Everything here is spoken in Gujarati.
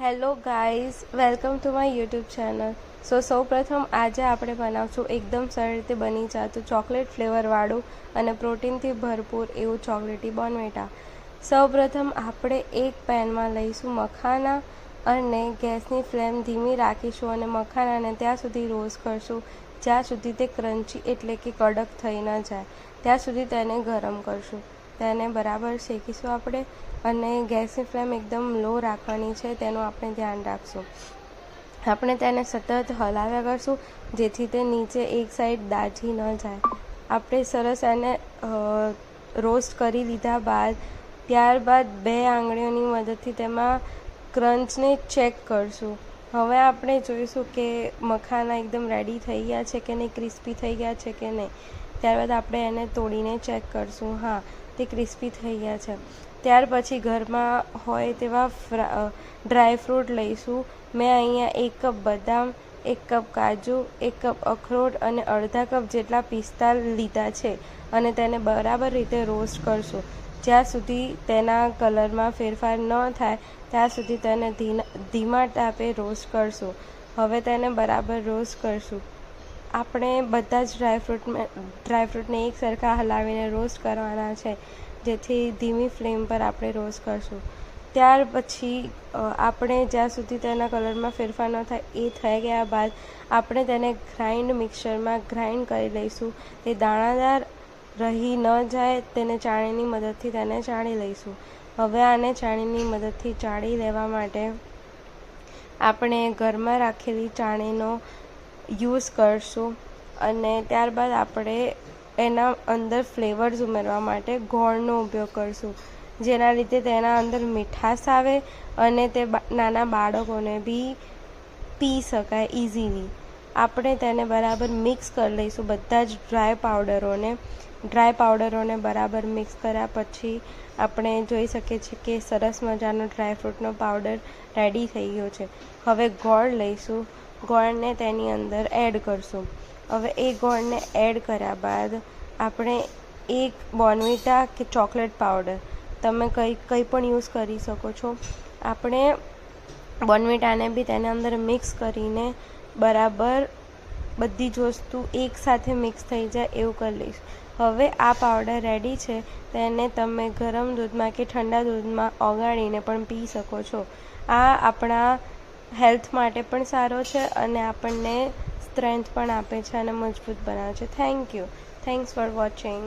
Hello guys welcome to my YouTube channel so સૌપ્રથમ આજે આપણે બનાવશું એકદમ સરળ રીતે બની જતું ચોકલેટ ફ્લેવરવાળું અને પ્રોટીનથી ભરપૂર એવું ચોકલેટી બોનવેટા સૌપ્રથમ આપણે એક પેનમાં લઈશું મખાના અને ગેસની ફ્લેમ ધીમી રાખીશું અને મખાનાને ત્યાં સુધી રોસ્ટ કરશું, જ્યાં સુધી તે ક્રન્ચી એટલે કે કડક થઈ ન જાય. ત્યાં સુધી તેને ગરમ કરશું. તેને બરાબર શેકીશું આપણે અને ગેસની ફ્લેમ એકદમ લો રાખવાની છે, તેનું આપણે ધ્યાન રાખશું. આપણે તેને સતત હલાવ્યા કરશું, જેથી તે નીચે એક સાઈડ દાજી ન જાય. આપણે સરસ એને રોસ્ટ કરી લીધા બાદ, ત્યારબાદ બે આંગળીઓની મદદથી તેમાં ક્રંચને ચેક કરશું. હવે આપણે જોઈશું કે મખાના એકદમ રેડી થઈ ગયા છે કે નહીં ક્રિસ્પી થઈ ગયા છે કે નહીં. ત્યારબાદ આપણે એને તોડીને ચેક કરશું. હા, તે ક્રિસ્પી થઈ ગયા છે. ત્યાર પછી ઘરમાં હોય તેવા ડ્રાય ફ્રૂટ લઈશું. મેં અહીંયા એક કપ બદામ, એક કપ કાજુ, એક કપ અખરોટ અને અડધા કપ જેટલા પિસ્તા લીધા છે અને તેને બરાબર રીતે રોસ્ટ કરશું. જ્યાં સુધી તેના કલરમાં ફેરફાર ન થાય, ત્યાં સુધી તેને ધીમા તાપે રોસ્ટ કરશું. હવે તેને બરાબર રોસ્ટ કરશું. આપણે બધા જ ડ્રાયફ્રૂટ ડ્રાયફ્રૂટને એક સરખા હલાવીને રોસ્ટ કરવાના છે, જેથી ધીમી ફ્લેમ પર આપણે રોસ્ટ કરશું. ત્યાર પછી આપણે જ્યાં સુધી તેના કલરમાં ફેરફાર ન થાય, એ થઈ ગયા બાદ આપણે તેને ગ્રાઇન્ડ મિક્સરમાં ગ્રાઇન્ડ કરી લઈશું. તે દાણાદાર રહી ન જાય, તેને ચાણીની મદદથી તેને ચાળી લઈશું. હવે આને ચાણીની મદદથી ચાળી લેવા માટે આપણે ઘરમાં રાખેલી ચાણીનો યુઝ કરશું. અને ત્યારબાદ આપણે એના અંદર ફ્લેવર્સ ઉમેરવા માટે ગોળનો ઉપયોગ કરશું. જેના લીધે તેના અંદર મીઠાશ આવે અને તે નાના બાળકોને બી પી શકાય ઇઝીલી આપણે તેને બરાબર મિક્સ કરી લઈશું બધા જ ડ્રાય પાવડરોને. ડ્રાય પાવડરોને બરાબર મિક્સ કર્યા પછી આપણે જોઈ શકીએ છીએ કે સરસ મજાનો ડ્રાયફ્રૂટનો પાવડર રેડી થઈ ગયો છે. હવે ગોળ લઈશું. ગોળને તેની અંદર એડ કરશું. હવે એ ગોળને એડ કર્યા બાદ આપણે એક બોર્નવિટા કે ચોકલેટ પાવડર તમે કંઈ કંઈ પણ યુઝ કરી શકો છો. આપણે બોર્નવિટાને બી તેના અંદર મિક્સ કરીને બરાબર બધી જ વસ્તુ એકસાથે મિક્સ થઈ જાય એવું કરી લઈશ. હવે આ પાવડર રેડી છે. તેને તમે ગરમ દૂધમાં કે ઠંડા દૂધમાં ઓગાળીને પણ પી શકો છો. આ આપણા હેલ્થ માટે પણ સારો છે અને આપણને સ્ટ્રેન્થ પણ આપે છે અને મજબૂત બનાવે છે. Thank you thanks for watching